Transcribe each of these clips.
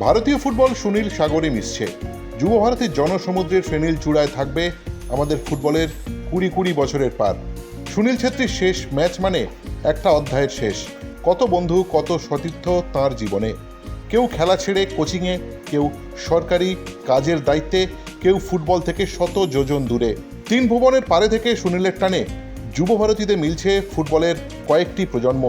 ভারতীয় ফুটবল সুনীল সাগরে মিশছে। যুব ভারতীর জনসমুদ্রের ফেনিল চূড়ায় থাকবে আমাদের ফুটবলের কুড়ি কুড়ি বছরের পার। সুনীল ছেত্রীর শেষ ম্যাচ মানে একটা অধ্যায়ের শেষ। কত বন্ধু, কত সতীর্থ তার জীবনে। কেউ খেলা ছেড়ে কোচিংয়ে, কেউ সরকারি কাজের দায়িত্বে, কেউ ফুটবল থেকে শত যোজন দূরে। তিন ভুবনের পারে থেকে সুনীলের টানে যুব ভারতীতে মিলছে ফুটবলের কয়েকটি প্রজন্ম।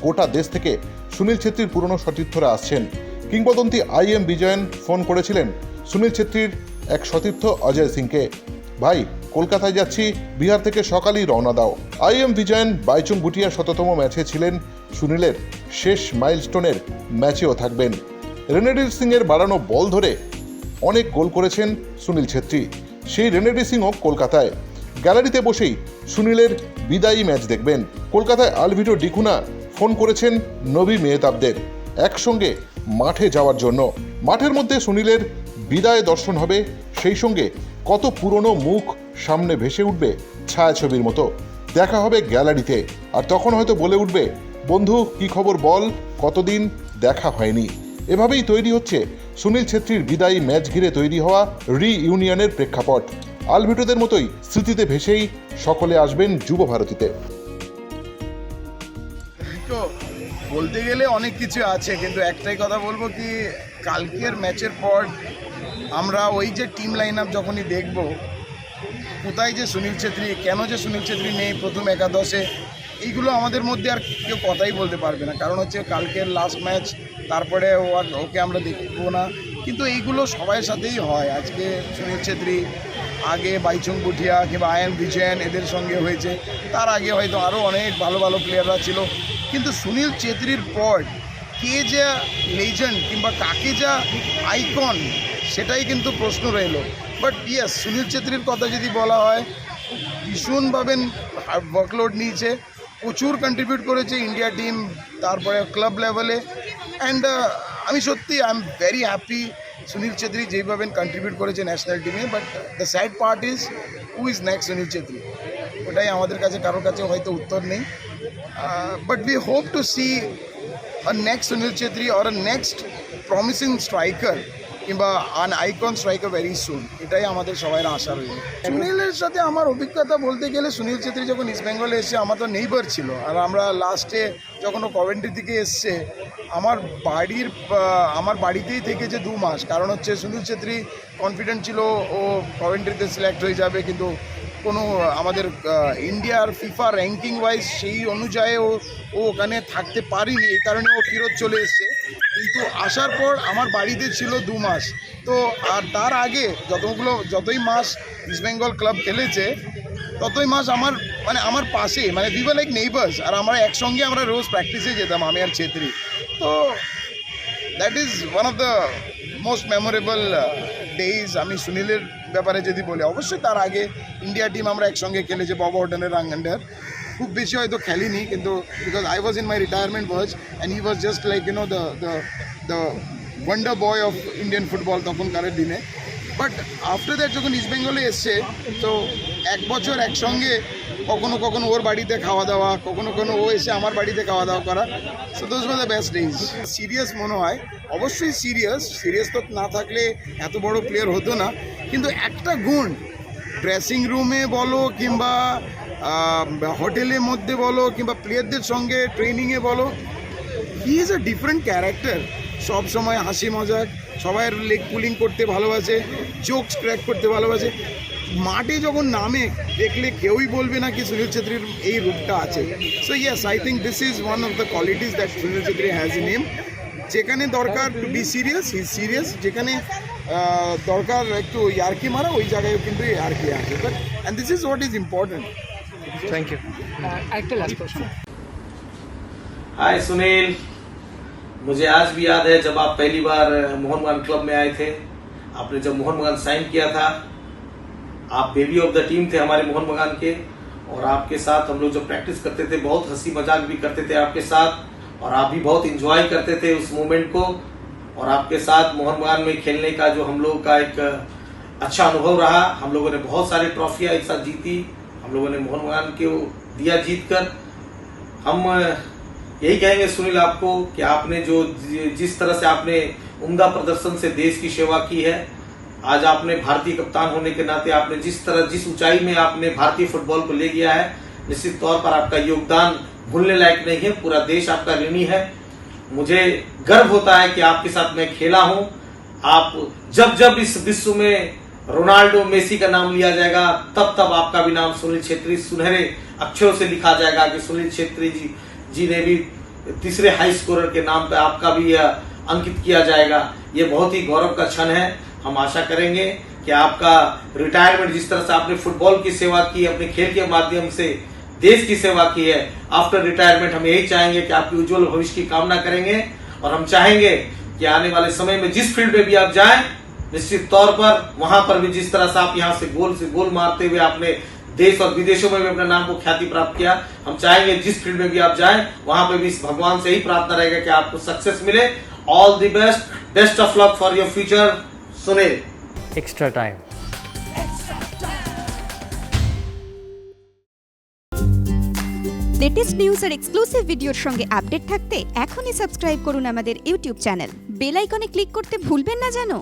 গোটা দেশ থেকে সুনীল ছেত্রীর পুরনো সতীর্থরা আসছেন। কিংবদন্তি আই এম বিজয়ন ফোন করেছিলেন সুনীল ছেত্রীর এক সতীর্থ অজয় সিংকে। ভাই, কলকাতায় যাচ্ছি, বিহার থেকে সকালেই রওনা দাও। আই এম বিজয়ন বাইচুং গুটিয়ার শততম ম্যাচে ছিলেন সুনীলের শেষ মাইলস্টোনের ম্যাচেও থাকবেন। রেনেডির সিংয়ের বাড়ানো বল ধরে অনেক গোল করেছেন সুনীল ছেত্রী। সেই রেনেডি সিংও কলকাতায়। গ্যালারিতে বসেই সুনীলের বিদায়ী ম্যাচ দেখবেন। কলকাতায় আলভিটো ডিকুনা ফোন করেছেন নবী মেহতাবদের। একসঙ্গে মাঠে যাওয়ার জন্য। মাঠের মধ্যে সুনীলের বিদায় দর্শন হবে। সেই সঙ্গে কত পুরনো মুখ সামনে ভেসে উঠবে ছায়াছবির মতো। দেখা হবে গ্যালারিতে। আর তখন হয়তো বলে উঠবে, বন্ধু, কি খবর বল? কতদিন দেখা হয়নি? এভাবেই তৈরি হচ্ছে সুনীল ছেত্রীর বিদায়ী ম্যাচ ঘিরে তৈরি হওয়া রি ইউনিয়নের প্রেক্ষাপট। আলভিটোদের মতোই স্মৃতিতে ভেসেই সকলে আসবেন যুব ভারতীতে বলতে গেলে অনেক কিছু আছে, কিন্তু একটাই কথা বলব কি, কালকের ম্যাচের পর আমরা ওই যে টিম লাইন আপ যখনই দেখব, কোথায় যে সুনীল ছেত্রী, কেন যে সুনীল ছেত্রী নেই প্রথম একাদশে, এইগুলো আমাদের মধ্যে আর কেউ কথাই বলতে পারবে না। কারণ হচ্ছে কালকের লাস্ট ম্যাচ তারপরে ও আর ওকে আমরা দেখব না। কিন্তু এইগুলো সবার সাথেই হয়। আজকে সুনীল ছেত্রী, আগে বাইচুং বুটিয়া কিংবা আয়ন বিজয়ন এদের সঙ্গে হয়েছে। তার আগে হয়তো আরও অনেক ভালো ভালো প্লেয়াররা ছিল। কিন্তু সুনীল ছেত্রীর পর কে যা লেজেন্ড কিংবা কাকে যা আইকন সেটাই কিন্তু প্রশ্ন রইল। বাট ইয়াস সুনীল ছেত্রীর কথা যদি বলা হয়, ভীষণভাবে ওয়ার্কলোড নিয়েছে, প্রচুর কন্ট্রিবিউট করেছে ইন্ডিয়া টিম তারপরে ক্লাব লেভেলে অ্যান্ড আমি সত্যি I am very happy Sunil Chhetri যেইভাবে কন্ট্রিবিউট করেছে ন্যাশনাল টিমে but the sad part is who is next Sunil Chhetri ওটাই আমাদের কাছে কারোর কাছে হয়তো উত্তর নেই। But we hope to see a next Sunil Chetri or a next promising striker, কিংবা an icon striker very soon এটাই আমাদের সবাই আশা রয়েছে সুনীলের সাথে আমার অভিজ্ঞতা বলতে গেলে, সুনীল ছেত্রী যখন ইস্ট বেঙ্গলে এসে আমার তো নেইবার ছিল, আর আমরা লাস্টে যখন ও কভেন্ট্রি থেকে এসছে, আমার বাড়ির আমার বাড়িতেই থেকেছে দু মাস, কারণ হচ্ছে সুনীল ছেত্রী কনফিডেন্ট ছিল ও কভেন্ট্রিতে সিলেক্ট হয়ে যাবে, কিন্তু কোনো, আমাদের ইন্ডিয়ার ফিফা র্যাঙ্কিং ওয়াইজ সেই অনুযায়ী ও ও ওখানে থাকতে পারিনি, এই কারণে ও ফেরত চলে এসছে। কিন্তু আসার পর আমার বাড়িতে ছিল দু মাস। তো, আর তার আগে যতগুলো, যতই মাস ইস্ট বেঙ্গল ক্লাব খেলেছে, ততই মাস আমার মানে আমার পাশে মানে উই লাইক নেইবার্স আর আমরা একসঙ্গে আমরা রোজ প্র্যাকটিসে যেতাম, আমি আর ছেত্রী। তো that is one of the most memorable days আমি সুনীলের ব্যাপারে যদি বলি, অবশ্যই তার আগে ইন্ডিয়া টিম আমরা একসঙ্গে খেলেছি বব হোটেনের আন্ডার খুব বেশি হয়তো খেলিনি, কিন্তু because I was in my retirement was and he was just like you know the the the wonder boy of Indian football তখনকার দিনে। বাট আফটার দ্যাট যখন ইস্ট বেঙ্গলে এসছে, তো এক বছর একসঙ্গে কখনো কখনো ওর বাড়িতে খাওয়া দাওয়া, কখনো কখনো ও এসে আমার বাড়িতে খাওয়া দাওয়া করা। So those were the best days serious মনে হয়। অবশ্যই সিরিয়াস সিরিয়াস তো না থাকলে এত বড় প্লেয়ার হতো না। কিন্তু একটা গুণ ড্রেসিং রুমে বলো কিংবা হোটেলের মধ্যে বলো কিংবা প্লেয়ারদের সঙ্গে ট্রেনিংয়ে বলো he is a different character সব সময় হাসি মজার সবাইয়ের লেগ পুলিং করতে ভালোবাসে চোখ স্ক্র্যাক করতে ভালোবাসে। মাঠে যখন নামে দেখলে কেউই বলবে না কি সুনীল ছেত্রীর এই রূপটা আছে। So yes I think this is one of the qualities that Sunil Chhetri has in him যেখানে দরকার to be serious he serious যেখানে দরকার একটু ইয়ার্কি মারা ওই জায়গায় কিন্তু ইয়ার্কি আছে। But and this is what is important thank you একটা লাস্ট হাই সুনীল मुझे आज भी याद है जब आप पहली बार मोहन बगान क्लब में आए थे। आपने जब मोहन बगान साइन किया था, आप बेबी ऑफ़ द टीम थे हमारे मोहन बगान के, और आपके साथ हम लोग जब प्रैक्टिस करते थे, बहुत हँसी मज़ाक भी करते थे आपके साथ, और आप भी बहुत इंजॉय करते थे उस मोमेंट को, और आपके साथ मोहन बगान में खेलने का जो हम लोग का एक अच्छा अनुभव रहा, हम लोगों ने बहुत सारे ट्रॉफियाँ एक साथ जीती, हम लोगों ने मोहन बगान को दिया जीत कर हम यही कहेंगे सुनील आपको कि आपने जो जिस तरह से आपने उमदा प्रदर्शन से देश की सेवा की है, आज आपने भारतीय कप्तान होने के नाते आपने जिस तरह, जिस ऊंचाई में आपने भारतीय फुटबॉल को ले गया है, निश्चित तौर पर आपका योगदान भूलने लायक नहीं है, पूरा देश आपका ऋणी है। मुझे गर्व होता है कि आपके साथ मैं खेला हूँ। आप जब जब इस विश्व में रोनाल्डो, मेसी का नाम लिया जाएगा, तब तब आपका भी नाम सुनील छेत्री सुनहरे अक्षरों से लिखा जाएगा कि सुनील छेत्री जी जी ने भी तीसरे हाई स्कोरर के नाम पर आपका भी अंकित किया जाएगा। ये बहुत ही गौरव का क्षण है। हम आशा करेंगे कि आपका रिटायरमेंट जिस तरह से आपने फुटबॉल की सेवा की, अपने खेल के माध्यम से, देश की सेवा की है आफ्टर रिटायरमेंट हम यही चाहेंगे कि आपकी उज्जवल भविष्य की कामना करेंगे। और हम चाहेंगे कि आने वाले समय में जिस फ़ील्ड में भी आप जाएँ, निश्चित तौर पर वहाँ पर भी जिस तरह से आप यहाँ से गोल से गोल मारते हुए आपने देश और विदेशों में भी अपने नाम को ख्याति प्राप्त किया हम चाहेंगे जिस फील्ड में भी आप जाएं वहां पे भी इस भगवान से ही प्रार्थना रहेगा कि आपको सक्सेस मिले all the best best of luck for your future Sunil extra time. Latest news R exclusive ভিডিওর সঙ্গে আপডেট থাকতে এখনই সাবস্ক্রাইব করুন আমাদের ইউটিউব চ্যানেল বেল আইকনে ক্লিক করতে ভুলবেন না জানো